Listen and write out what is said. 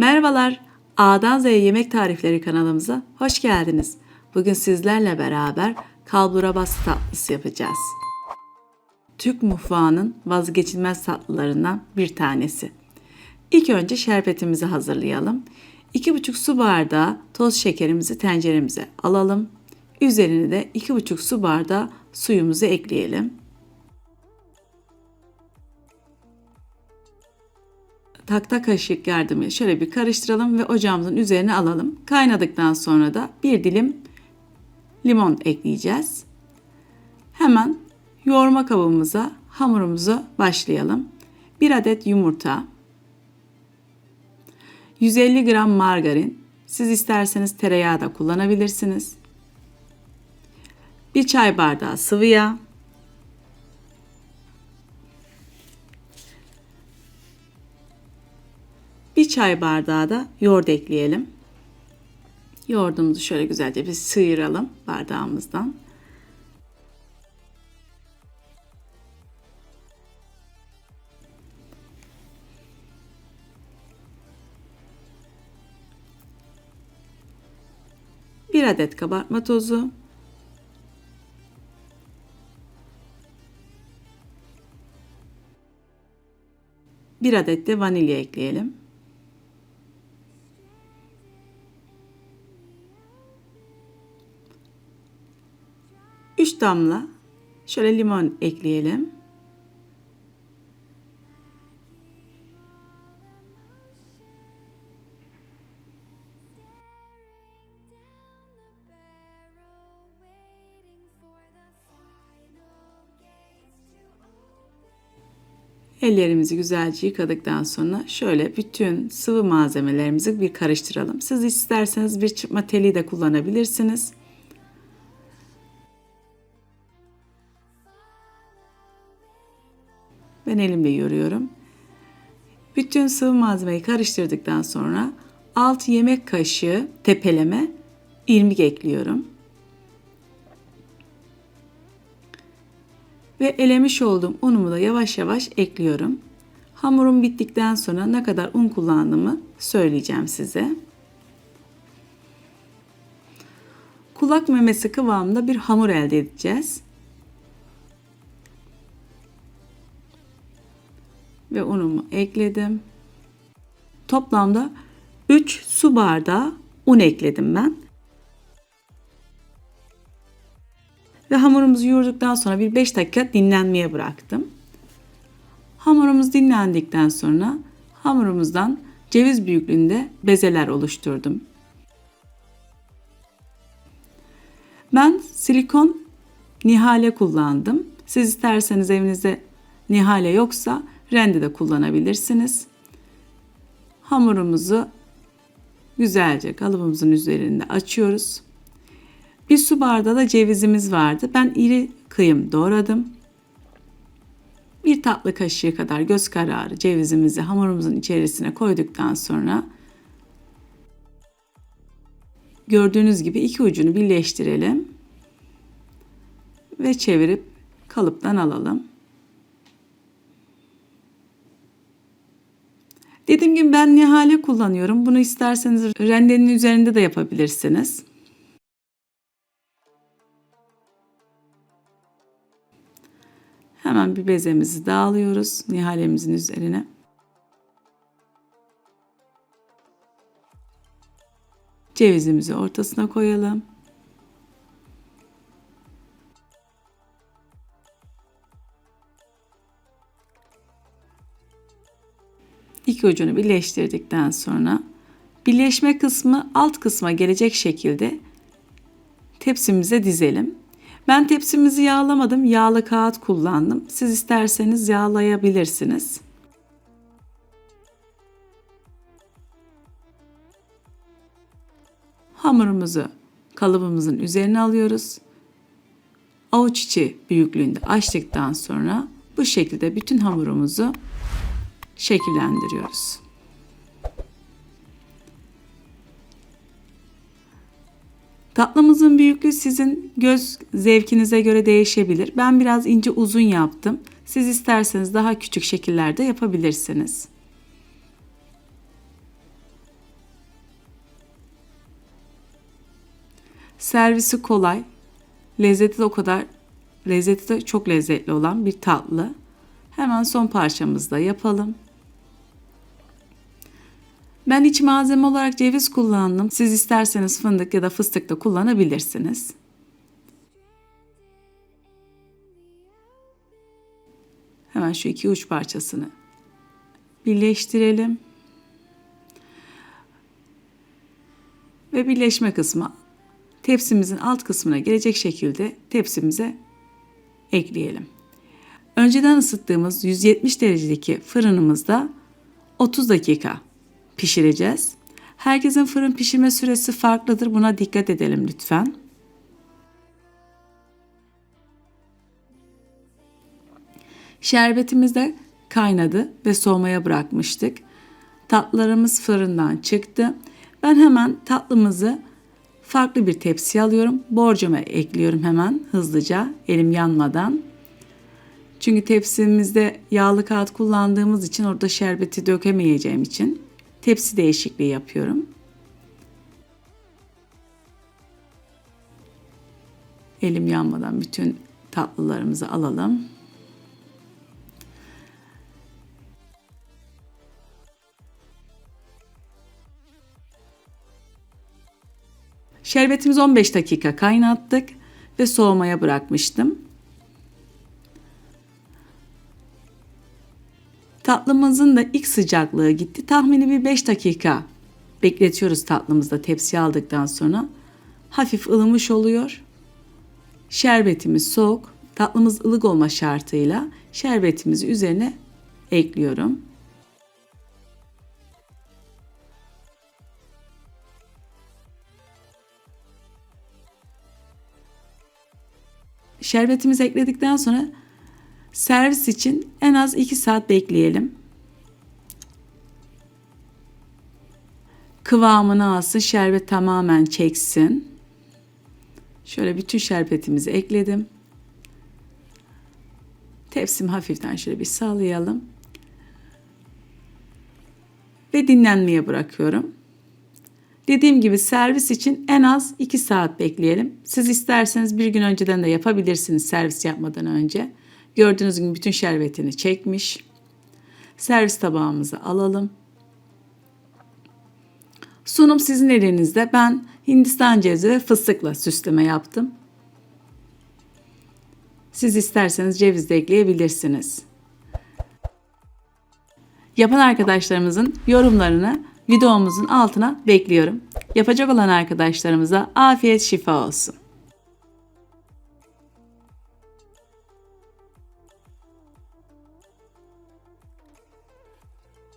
Merhabalar, A'dan Z'ye Yemek Tarifleri kanalımıza hoş geldiniz. Bugün sizlerle beraber kalbura bastı tatlısı yapacağız. Türk mutfağının vazgeçilmez tatlılarından bir tanesi. İlk önce şerbetimizi hazırlayalım. 2,5 su bardağı toz şekerimizi tenceremize alalım. Üzerine de 2,5 su bardağı suyumuzu ekleyelim. Tahta kaşık yardımıyla şöyle bir karıştıralım ve ocağımızın üzerine alalım. Kaynadıktan sonra da bir dilim limon ekleyeceğiz. Hemen yoğurma kabımıza hamurumuzu başlayalım. 1 adet yumurta, 150 gram margarin, siz isterseniz tereyağı da kullanabilirsiniz. 1 çay bardağı sıvı yağ, çay bardağı da yoğurt ekleyelim. Yoğurdumuzu şöyle güzelce bir sıyıralım bardağımızdan. Bir adet kabartma tozu, bir adet de vanilya ekleyelim. 3 damla şöyle limon ekleyelim. Ellerimizi güzelce yıkadıktan sonra şöyle bütün sıvı malzemelerimizi bir karıştıralım. Siz isterseniz bir çırpma teli de kullanabilirsiniz. Ben elimle yoruyorum. Bütün sıvı malzemeyi karıştırdıktan sonra 6 yemek kaşığı tepeleme irmik ekliyorum. Ve elemiş olduğum unumu da yavaş yavaş ekliyorum. Hamurum bittikten sonra ne kadar un kullandığımı söyleyeceğim size. Kulak memesi kıvamında bir hamur elde edeceğiz. Ve unumu ekledim. Toplamda 3 su bardağı un ekledim ben. Ve hamurumuzu yoğurduktan sonra bir 5 dakika dinlenmeye bıraktım. Hamurumuz dinlendikten sonra hamurumuzdan ceviz büyüklüğünde bezeler oluşturdum. Ben silikon nihale kullandım. Siz isterseniz evinizde nihale yoksa Rende de kullanabilirsiniz. Hamurumuzu güzelce kalıbımızın üzerinde açıyoruz. Bir su bardağı da cevizimiz vardı. Ben iri kıyım doğradım. Bir tatlı kaşığı kadar göz kararı cevizimizi hamurumuzun içerisine koyduktan sonra gördüğünüz gibi iki ucunu birleştirelim ve çevirip kalıptan alalım. Dediğim gibi ben nihale kullanıyorum. Bunu isterseniz rendenin üzerinde de yapabilirsiniz. Hemen bir bezemizi dağılıyoruz nihalemizin üzerine. Cevizimizi ortasına koyalım. İki ucunu birleştirdikten sonra birleşme kısmı alt kısma gelecek şekilde tepsimize dizelim. Ben tepsimizi yağlamadım. Yağlı kağıt kullandım. Siz isterseniz yağlayabilirsiniz. Hamurumuzu kalıbımızın üzerine alıyoruz. Avuç içi büyüklüğünde açtıktan sonra bu şekilde bütün hamurumuzu şekillendiriyoruz. Tatlımızın büyüklüğü sizin göz zevkinize göre değişebilir. Ben biraz ince uzun yaptım. Siz isterseniz daha küçük şekillerde yapabilirsiniz. Servisi kolay, lezzeti de o kadar lezzeti de çok lezzetli olan bir tatlı. Hemen son parçamızda yapalım. Ben iç malzeme olarak ceviz kullandım. Siz isterseniz fındık ya da fıstık da kullanabilirsiniz. Hemen şu iki uç parçasını birleştirelim. Ve birleşme kısmı tepsimizin alt kısmına gelecek şekilde tepsimize ekleyelim. Önceden ısıttığımız 170 derecedeki fırınımızda 30 dakika pişireceğiz. Herkesin fırın pişirme süresi farklıdır. Buna dikkat edelim lütfen. Şerbetimiz de kaynadı ve soğumaya bırakmıştık. Tatlılarımız fırından çıktı. Ben hemen tatlımızı farklı bir tepsiye alıyorum. Borcama ekliyorum hemen hızlıca elim yanmadan. Çünkü tepsimizde yağlı kağıt kullandığımız için orada şerbeti dökemeyeceğim için tepsi değişikliği yapıyorum. Elim yanmadan bütün tatlılarımızı alalım. Şerbetimizi 15 dakika kaynattık ve soğumaya bırakmıştım. Tatlımızın da ilk sıcaklığı gitti. Tahmini bir 5 dakika bekletiyoruz tatlımızda tepsiye aldıktan sonra. Hafif ılımış oluyor. Şerbetimiz soğuk. Tatlımız ılık olma şartıyla şerbetimizi üzerine ekliyorum. Şerbetimizi ekledikten sonra servis için en az 2 saat bekleyelim. Kıvamını alsın, şerbet tamamen çeksin. Şöyle bütün şerbetimizi ekledim. Tepsimi hafiften şöyle bir sallayalım. Ve dinlenmeye bırakıyorum. Dediğim gibi servis için en az 2 saat bekleyelim. Siz isterseniz bir gün önceden de yapabilirsiniz servis yapmadan önce. Gördüğünüz gibi bütün şerbetini çekmiş. Servis tabağımızı alalım. Sunum sizin elinizde. Ben Hindistan cevizi ve fıstıkla süsleme yaptım. Siz isterseniz ceviz de ekleyebilirsiniz. Yapan arkadaşlarımızın yorumlarını videomuzun altına bekliyorum. Yapacak olan arkadaşlarımıza afiyet şifa olsun.